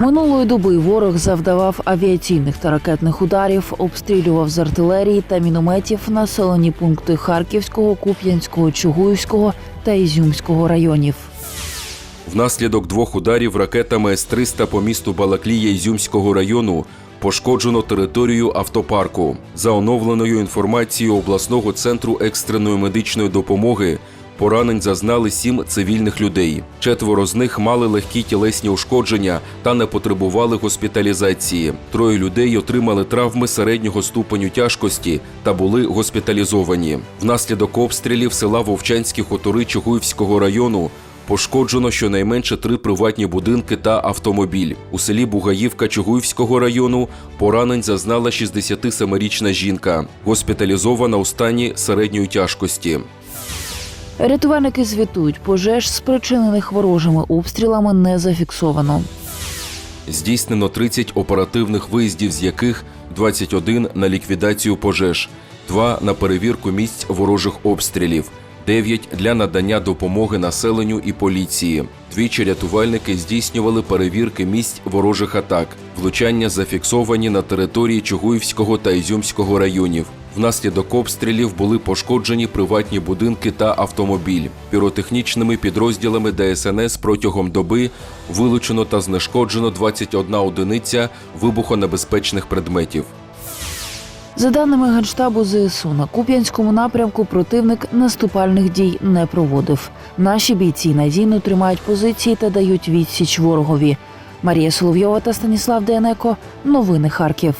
Минулої доби ворог завдавав авіаційних та ракетних ударів, обстрілював з артилерії та мінометів населені пункти Харківського, Куп'янського, Чугуївського та Ізюмського районів. Внаслідок двох ударів ракетами С-300 по місту Балаклія Ізюмського району пошкоджено територію автопарку. За оновленою інформацією обласного центру екстреної медичної допомоги, поранень зазнали сім цивільних людей. Четверо з них мали легкі тілесні ушкодження та не потребували госпіталізації. Троє людей отримали травми середнього ступеню тяжкості та були госпіталізовані. Внаслідок обстрілів села Вовчанські хутори Чугуївського району Пошкоджено щонайменше три приватні будинки та автомобіль. У селі Бугаївка Чугуївського району поранень зазнала 67-річна жінка, госпіталізована у стані середньої тяжкості. Рятувальники звітують, пожеж, спричинених ворожими обстрілами, не зафіксовано. Здійснено 30 оперативних виїздів, з яких 21 на ліквідацію пожеж, 2 на перевірку місць ворожих обстрілів. 9 для надання допомоги населенню і поліції. Двічі рятувальники здійснювали перевірки місць ворожих атак. Влучання зафіксовані на території Чугуївського та Ізюмського районів. Внаслідок обстрілів були пошкоджені приватні будинки та автомобіль. Піротехнічними підрозділами ДСНС протягом доби вилучено та знешкоджено 21 одиниця вибухонебезпечних предметів. За даними Генштабу ЗСУ, на Куп'янському напрямку противник наступальних дій не проводив. Наші бійці надійно тримають позиції та дають відсіч ворогові. Марія Соловйова та Станіслав Денеко. Новини Харків.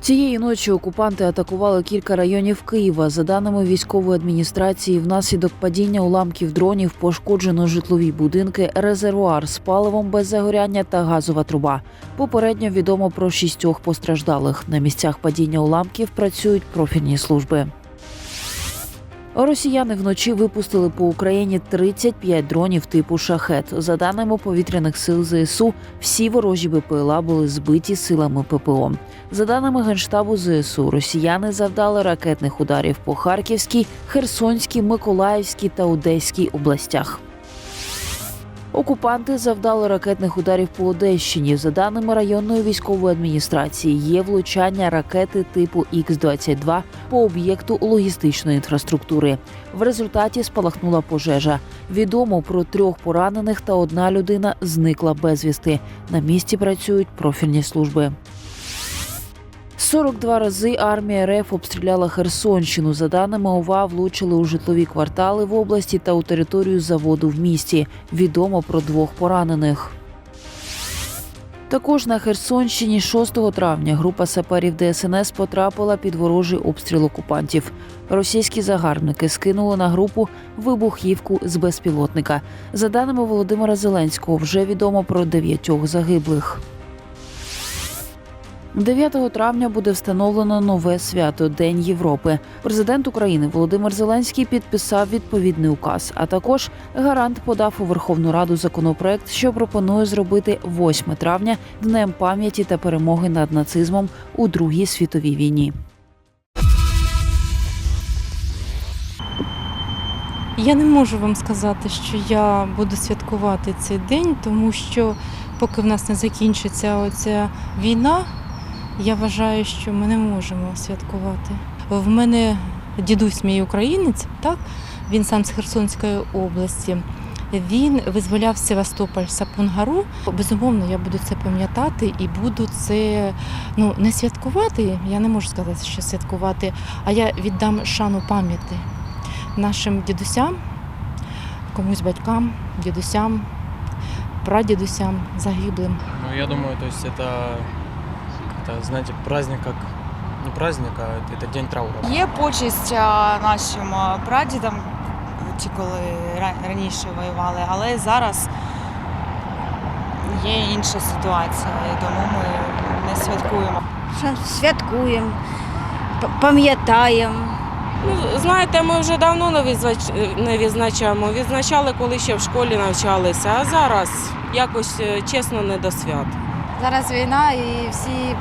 Цієї ночі окупанти атакували кілька районів Києва. За даними військової адміністрації, внаслідок падіння уламків дронів пошкоджено житлові будинки, резервуар з паливом без загоряння та газова труба. Попередньо відомо про шістьох постраждалих. На місцях падіння уламків працюють профільні служби. Росіяни вночі випустили по Україні 35 дронів типу шахет. За даними повітряних сил ЗСУ, всі ворожі БПЛА були збиті силами ППО. За даними генштабу ЗСУ, росіяни завдали ракетних ударів по Харківській, Херсонській, Миколаївській та Одеській областях. Окупанти завдали ракетних ударів по Одещині. За даними районної військової адміністрації, є влучання ракети типу Х-22 по об'єкту логістичної інфраструктури. В результаті спалахнула пожежа. Відомо про трьох поранених та одна людина зникла безвісти. На місці працюють профільні служби. 42 рази армія РФ обстріляла Херсонщину. За даними ОВА, влучили у житлові квартали в області та у територію заводу в місті. Відомо про двох поранених. Також на Херсонщині 6 травня група саперів ДСНС потрапила під ворожий обстріл окупантів. Російські загарбники скинули на групу вибухівку з безпілотника. За даними Володимира Зеленського, вже відомо про дев'ятьох загиблих. 9 травня буде встановлено нове свято День Європи. Президент України Володимир Зеленський підписав відповідний указ. А також гарант подав у Верховну Раду законопроект, що пропонує зробити 8 травня днем пам'яті та перемоги над нацизмом у Другій світовій війні. Я не можу вам сказати, що я буду святкувати цей день, тому що поки в нас не закінчиться оця війна, я вважаю, що ми не можемо святкувати. В мене дідусь мій українець, так він сам з Херсонської області. Він визволяв Севастополь Сапунгару. Безумовно, я буду це пам'ятати і буду це ну не святкувати. Я не можу сказати, що святкувати, а я віддам шану пам'яті нашим дідусям, комусь батькам, дідусям, прадідусям, загиблим. Ну, я думаю, то есть это, это, знаете, праздник как не праздник, а это день траура. Є почесть а, нашим а, прадідам, ті, коли ра- раніше воювали, але зараз є інша ситуація, і тому ми не святкуємо. святкуємо, п- пам'ятаємо. Ну, знаєте, ми вже давно не, відзнач- не відзначаємо. Відзначали, коли ще в школі навчалися, а зараз якось е, чесно не до свят. Зараз війна і всі,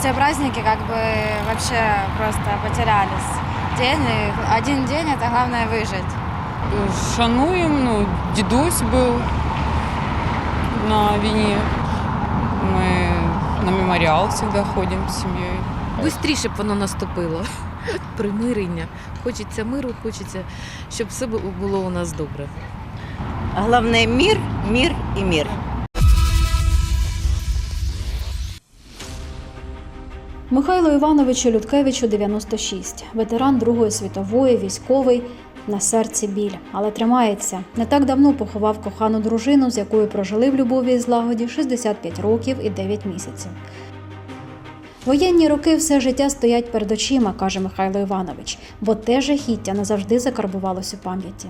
все праздники как бы вообще просто потерялись. День, и один день это главное выжить. Шануємо, ну, дідусь був на війні. Ми на меморіал завжди ходимо з сім'єю. Бистріше б воно наступило. Примирення. Хочеться миру, хочеться, щоб все бу- було у нас добре. Головне мір, мір і мір. Михайло Івановичу Людкевичу 96, ветеран Другої світової, військовий. На серці біль, але тримається. Не так давно поховав кохану дружину, з якою прожили в любові і злагоді 65 років і 9 місяців. Воєнні роки все життя стоять перед очима, каже Михайло Іванович, бо те жахіття назавжди закарбувалось у пам'яті.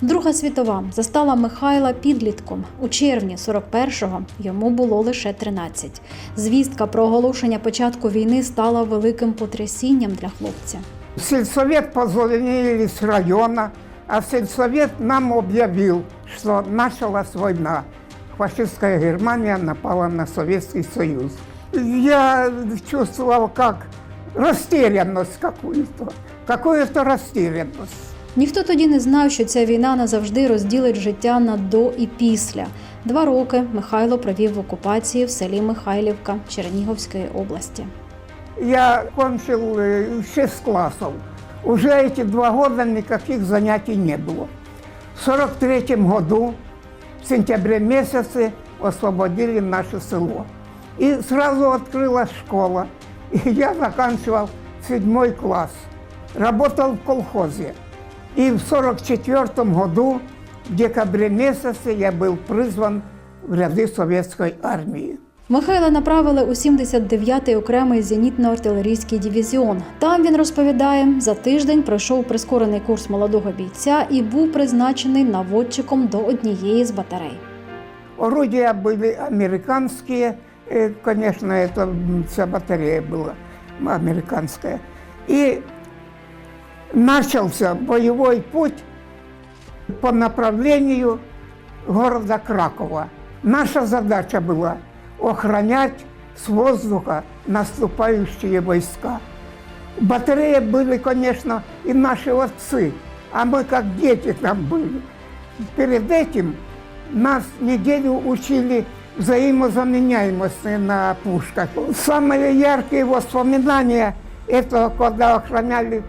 Друга світова застала Михайла підлітком. У червні 41-го йому було лише 13. Звістка про оголошення початку війни стала великим потрясінням для хлопця. Сельсовет позвонили с района, а сельсовет нам объявил, что началась война. Фашистская Германия напала на Советский Союз Я чувствовал как растерянность какую-то, какую-то растерянность. Ніхто тоді не знав, що ця війна назавжди розділить життя на до і після. Два роки Михайло провів в окупації в селі Михайлівка Чернігівської області. Я кончил э, 6 классов. Уже эти два года никаких занятий не было. В 43 году, в сентябре месяце, освободили наше село. И сразу открылась школа. И я заканчивал седьмой класс. Работал в колхозе. И в 44 году, в декабре месяце, я был призван в ряды советской армии. Михайла направили у 79-й окремий зенітно-артилерійський дивізіон. Там він розповідає, за тиждень пройшов прискорений курс молодого бійця і був призначений наводчиком до однієї з батарей. Орудия были американские, Э, конечно, это вся батарея была американская. И начался боевой путь по направлению города Кракова. Наша задача была охранять с воздуха наступающие войска. Батареи были, конечно, и наши отцы, а мы как дети там были. Перед этим нас неделю учили взаимозаменяемости на пушках. Самые яркие воспоминания – это когда охраняли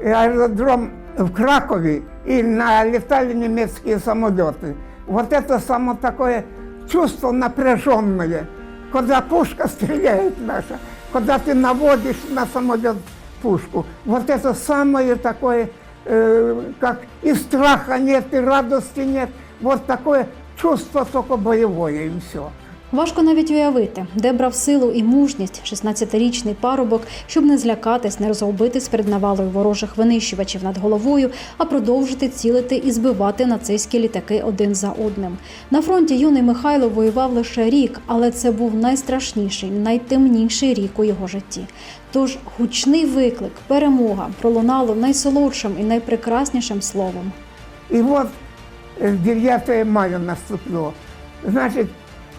аэродром в Кракове и налетали немецкие самолеты. Вот это само такое чувство напряженное, когда пушка стреляет наша, когда ты наводишь на самолет пушку. Вот это самое такое, э, как и страха нет, и радости нет. Вот такое чувство только боевое и все. Важко навіть уявити, де брав силу і мужність 16-річний парубок, щоб не злякатись, не розгубитись перед навалою ворожих винищувачів над головою, а продовжити цілити і збивати нацистські літаки один за одним. На фронті юний Михайло воював лише рік, але це був найстрашніший, найтемніший рік у його житті. Тож гучний виклик, перемога пролунало найсолодшим і найпрекраснішим словом. Вот э, 9 мая наступило. Значит,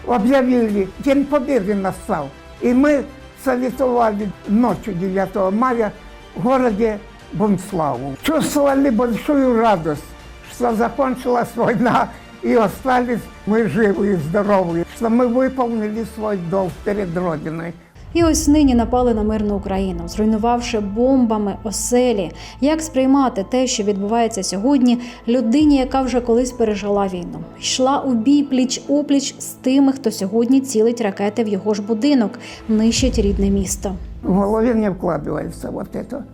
объявили, День Победы настал. И мы советовали ночью 9 мая в городе Бунславу. Чувствовали большую радость, что закончилась война и остались мы живы и здоровы, что мы выполнили свой долг перед Родиной. І ось нині напали на мирну Україну, зруйнувавши бомбами оселі. Як сприймати те, що відбувається сьогодні, людині, яка вже колись пережила війну, йшла у бій пліч опліч з тими, хто сьогодні цілить ракети в його ж будинок, нищить рідне місто. в голове не вкладывается вот это.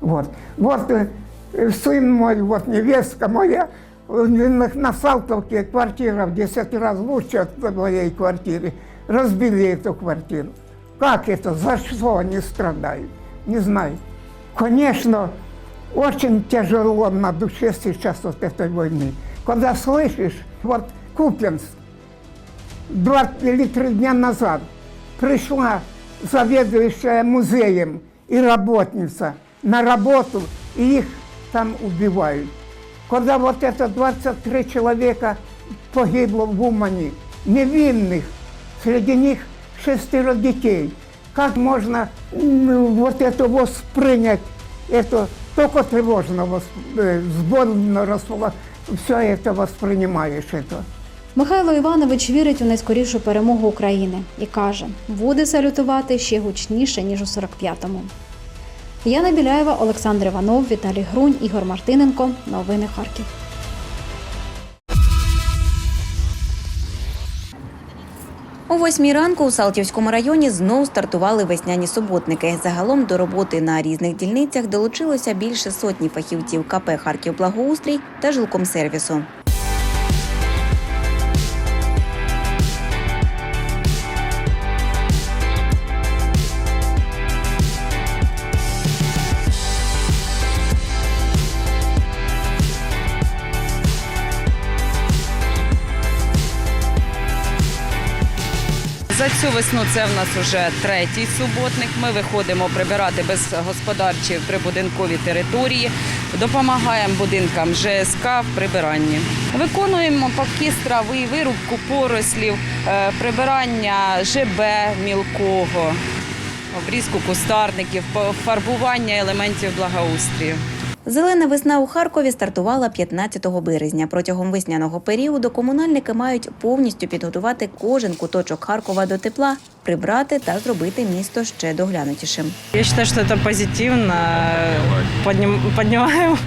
Вот. Вот э, сын мой, вот невестка моя, у них на Салтовке квартира в 10 раз лучше от моей квартиры. Разбили эту квартиру. Как это? За что они страдают? Не знаю. Конечно, очень тяжело на душе сейчас вот этой войны. Когда слышишь, вот Купенск, два или три дня назад пришла заведующая музеем и работница на работу, и их там убивают. Когда вот это 23 человека погибло в Умане, невинных, среди них шестеро детей. Как можно м, вот это воспринять, это только тревожно, вос- э, сборно распола- все это воспринимаешь это. Михайло Іванович вірить у найскорішу перемогу України і каже, буде салютувати ще гучніше, ніж у 45-му. Яна Біляєва, Олександр Іванов, Віталій Грунь, Ігор Мартиненко. Новини Харків. Восьмій ранку у Салтівському районі знову стартували весняні суботники. Загалом до роботи на різних дільницях долучилося більше сотні фахівців КП Харків Благоустрій та жилкомсервісу. За цю весну це в нас вже третій суботник. Ми виходимо прибирати безгосподарчі прибудинкові території, допомагаємо будинкам ЖСК в прибиранні. Виконуємо павки з трави, вирубку порослів, е, прибирання ЖБ мілкого, обрізку кустарників, фарбування елементів благоустрію. Зелена весна у Харкові стартувала 15 березня. Протягом весняного періоду комунальники мають повністю підготувати кожен куточок Харкова до тепла, прибрати та зробити місто ще доглянутішим. Я считаю, что это позитивно. Подним- поднимаем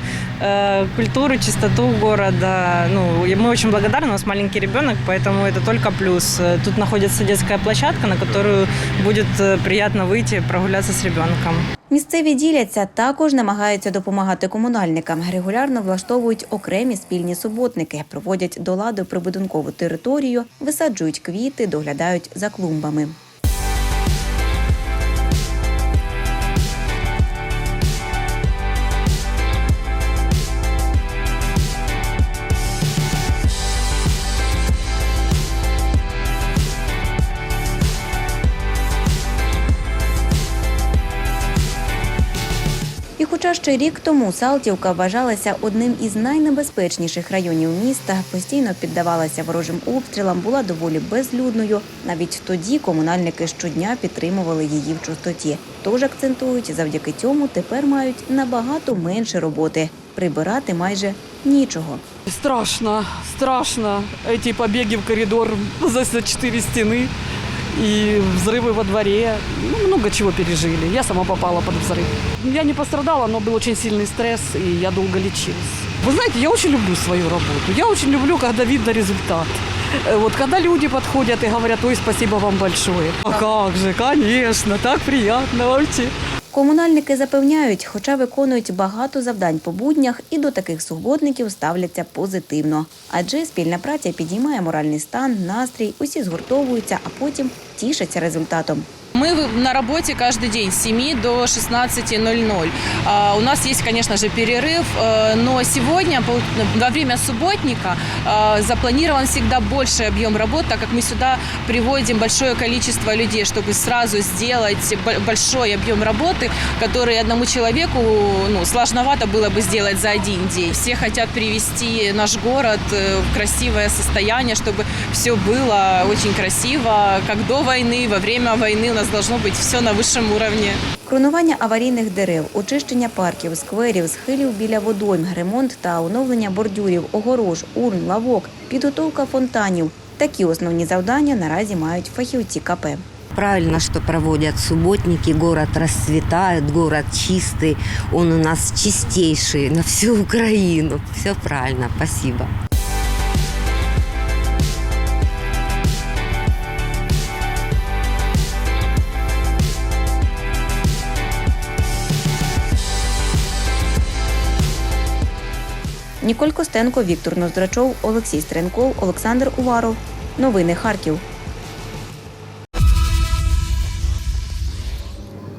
э, культуру, чистоту города. Ну, и мы очень благодарны, у нас маленький ребенок, поэтому это только плюс. Э, Тут находится детская площадка, на которую будет э, приятно выйти, прогуляться с ребенком. Місцеві діляться також намагаються допомагати комунальникам. Регулярно влаштовують окремі спільні суботники, проводять до ладу прибудинкову територію, висаджують квіти, доглядають за клумбами. хоча ще рік тому Салтівка вважалася одним із найнебезпечніших районів міста, постійно піддавалася ворожим обстрілам, була доволі безлюдною. Навіть тоді комунальники щодня підтримували її в чистоті. Тож акцентують, завдяки цьому тепер мають набагато менше роботи. Прибирати майже нічого. Страшно, страшно. Эти побеги в коридор за за четыре стены и взрывы во дворе. Ну, много чего пережили. Я сама попала под взрыв. Я не пострадала, но был очень сильный стресс, и я долго лечилась. Вы знаете, я очень люблю свою работу. Я очень люблю, когда видно результат. Э, Вот когда люди подходят и говорят, ой, спасибо вам большое. А как же, конечно, так приятно вообще. Комунальники запевняють, хоча виконують багато завдань по буднях, і до таких суботників ставляться позитивно. Адже спільна праця підіймає моральний стан, настрій, усі згуртовуються, а потім тішаться результатом. Мы на работе каждый день с 7 до 16.00. А, У нас есть, конечно же, перерыв, э, но сегодня, во время субботника, э, запланирован всегда больший объем работ, так как мы сюда приводим большое количество людей, чтобы сразу сделать бо- большой объем работы, который одному человеку ну, сложновато было бы сделать за один день. Все хотят привести наш город э, в красивое состояние, чтобы все было очень красиво, как до войны, во время войны у нас должно быть все на высшем уровне. Кронування аварійних дерев, очищення парків, скверів, схилів біля водойм, ремонт та оновлення бордюрів, огорож, урн, лавок, підготовка фонтанів. Такі основні завдання наразі мають фахівці КП. Правильно, что проводят субботники, город расцветает, город чистый, он у нас чистейший на всю Украину. Все правильно, спасибо. Ніколь Костенко, Віктор Ноздрачов, Олексій Стренков, Олександр Уваров. Новини Харків.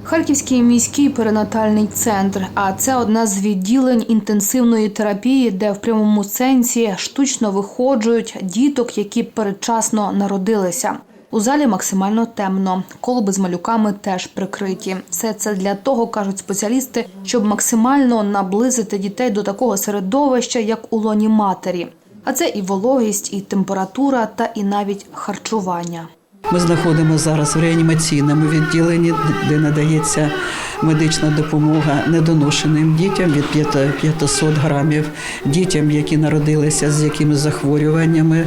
Харківський міський перинатальний центр. А це одна з відділень інтенсивної терапії, де в прямому сенсі штучно виходжують діток, які передчасно народилися. У залі максимально темно, колби з малюками теж прикриті. Все це для того, кажуть спеціалісти, щоб максимально наблизити дітей до такого середовища, як у лоні матері. А це і вологість, і температура, та і навіть харчування. Ми знаходимося зараз в реанімаційному відділенні, де надається медична допомога недоношеним дітям від 5 500 грамів, дітям, які народилися з якимись захворюваннями.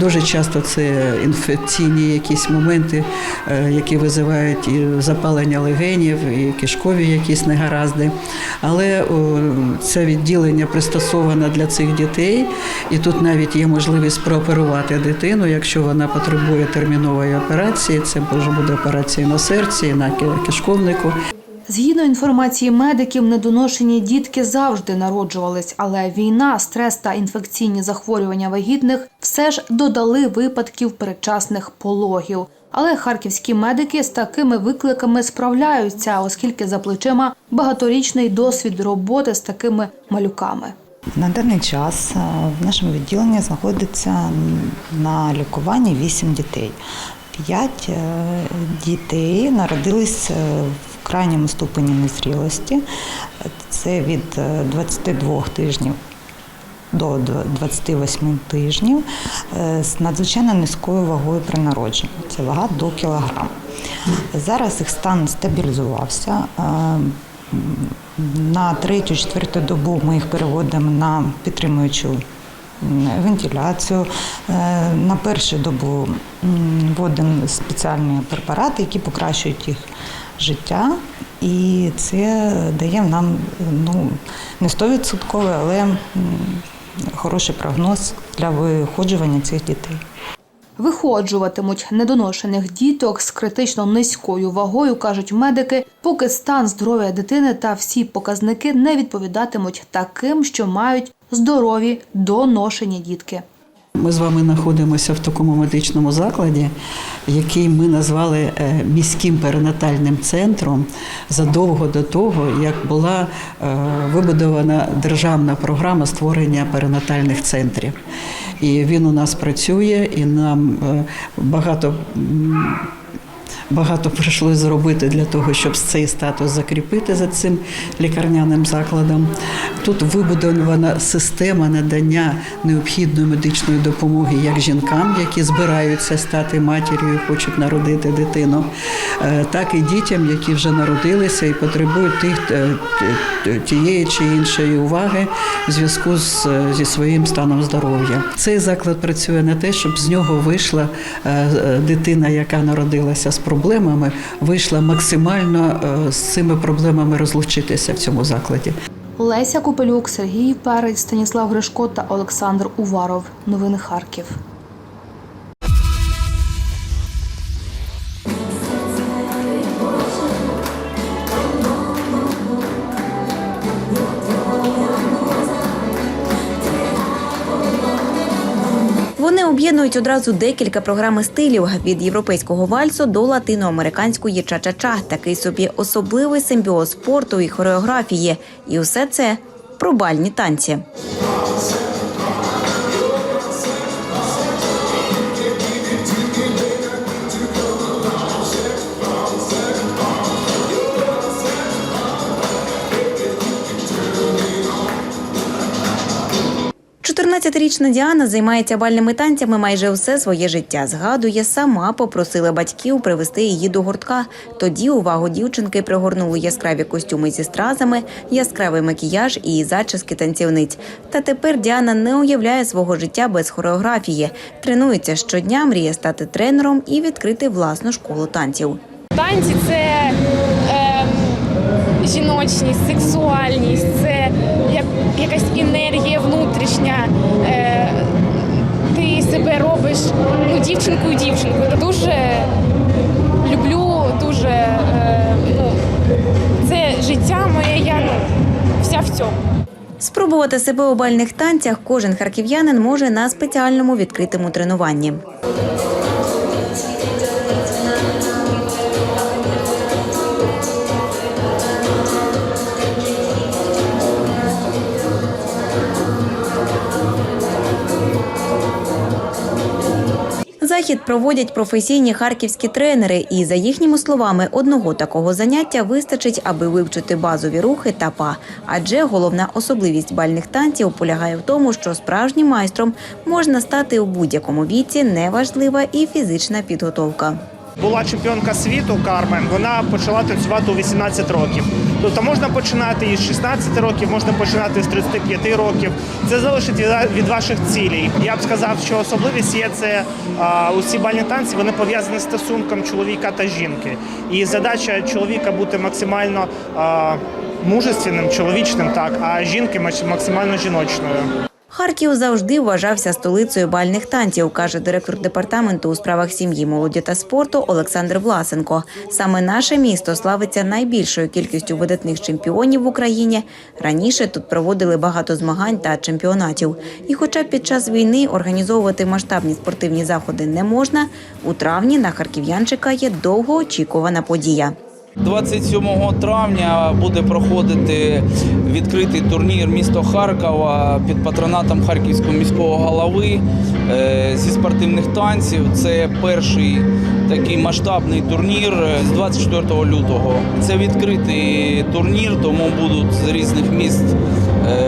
Дуже часто це інфекційні якісь моменти, е, які визивають і запалення легенів, і кишкові якісь негаразди. Але це відділення пристосоване для цих дітей, і тут навіть є можливість прооперувати дитину, якщо вона потребує термінової операції. Це може бути операція на серці, на кишковнику. Згідно інформації медиків, недоношені дітки завжди народжувались, але війна, стрес та інфекційні захворювання вагітних все ж додали випадків передчасних пологів. Але харківські медики з такими викликами справляються, оскільки за плечима багаторічний досвід роботи з такими малюками. На даний час е, в нашому відділенні знаходиться на лікуванні 8 дітей. 5 дітей народились е, крайньому ступені незрілості. Це від е, 22 тижнів до 28 тижнів е, з надзвичайно низькою вагою при народженні. Це вага до кілограм. Зараз їх стан стабілізувався. Е, На третю-четверту добу ми їх переводимо на підтримуючу вентиляцію. Е, На першу добу вводимо спеціальні препарати, які покращують їх життя. І це дає нам ну, не 100%, але хороший прогноз для виходжування цих дітей. Виходжуватимуть недоношених діток з критично низькою вагою, кажуть медики, поки стан здоров'я дитини та всі показники не відповідатимуть таким, що мають здорові доношені дітки. Ми з вами знаходимося в такому медичному закладі, який ми назвали е, міським перинатальним центром задовго до того, як була е, вибудована державна програма створення перинатальних центрів. І він у нас працює, і нам е, багато. Багато прийшлося зробити для того, щоб цей статус закріпити за цим лікарняним закладом. Тут вибудована система надання необхідної медичної допомоги як жінкам, які збираються стати матір'ю хочуть народити дитину, е, так і дітям, які вже народилися і потребують тих е, тієї чи іншої уваги в зв'язку з е, зі своїм станом здоров'я. Цей заклад працює на те, щоб з нього вийшла дитина, яка народилася з проблемами, вийшла максимально е, з цими проблемами розлучитися в цьому закладі. Леся Купелюк, Сергій Перець, Станіслав Гришко та Олександр Уваров. Новини Харків. Об'єднують одразу декілька програми стилів від європейського вальсу до латиноамериканської ча-ча-ча. Такий собі особливий симбіоз спорту і хореографії. І усе це про бальні танці. Чотирнадцятирічна Діана займається бальними танцями майже все своє життя. Згадує, сама попросила батьків привезти її до гуртка. Тоді увагу дівчинки пригорнули яскраві костюми зі стразами, яскравий макіяж і зачіски танцівниць. Та тепер Діана не уявляє свого життя без хореографії. Тренується щодня, мріє стати тренером і відкрити власну школу танців. Танці це е, жіночність, сексуальність, це якась енергія внутрішня. Е, ти себе робиш ну, дівчинкою дівчинкою. Дуже люблю, дуже е, ну, це життя моє, я ну, вся в цьому. Спробувати себе у бальних танцях кожен харків'янин може на спеціальному відкритому тренуванні. Захід проводять професійні харківські тренери, і за їхніми словами, одного такого заняття вистачить, аби вивчити базові рухи та па. Адже головна особливість бальних танців полягає в тому, що справжнім майстром можна стати у будь-якому віці, неважлива і фізична підготовка. Була чемпіонка світу Кармен. Вона почала танцювати у 18 років. Тобто можна починати із 16 років, можна починати з 35 років. Це залежить від, ваших цілей. Я б сказав, що особливість є це усі бальні танці. Вони пов'язані з стосунком чоловіка та жінки. І задача чоловіка бути максимально мужественним, чоловічним, так, а жінки максимально жіночною. Харків завжди вважався столицею бальних танців, каже директор департаменту у справах сім'ї, молоді та спорту Олександр Власенко. Саме наше місто славиться найбільшою кількістю видатних чемпіонів в Україні. Раніше тут проводили багато змагань та чемпіонатів. І, хоча під час війни організовувати масштабні спортивні заходи не можна, у травні на харків'ян чекає довгоочікувана подія. 27 травня буде проходити відкритий турнір місто Харкова під патронатом Харківського міського голови е, зі спортивних танців. Це перший такий масштабний турнір з 24 лютого. Це відкритий турнір, тому будуть з різних міст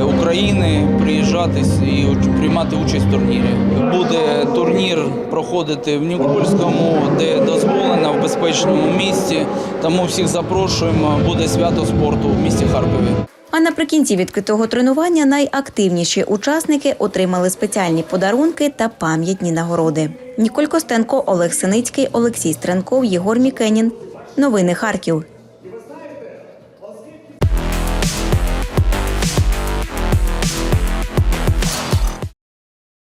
України приїжджати і приймати участь в турнірі. Буде турнір проходити в Нікольському, де дозволено в безпечному місці. Тому всіх запрошуємо. Буде свято спорту в місті Харкові. А наприкінці відкритого тренування найактивніші учасники отримали спеціальні подарунки та пам'ятні нагороди. Ніколь Костенко, Олег Синицький, Олексій Стренков, Єгор Мікенін. Новини Харків.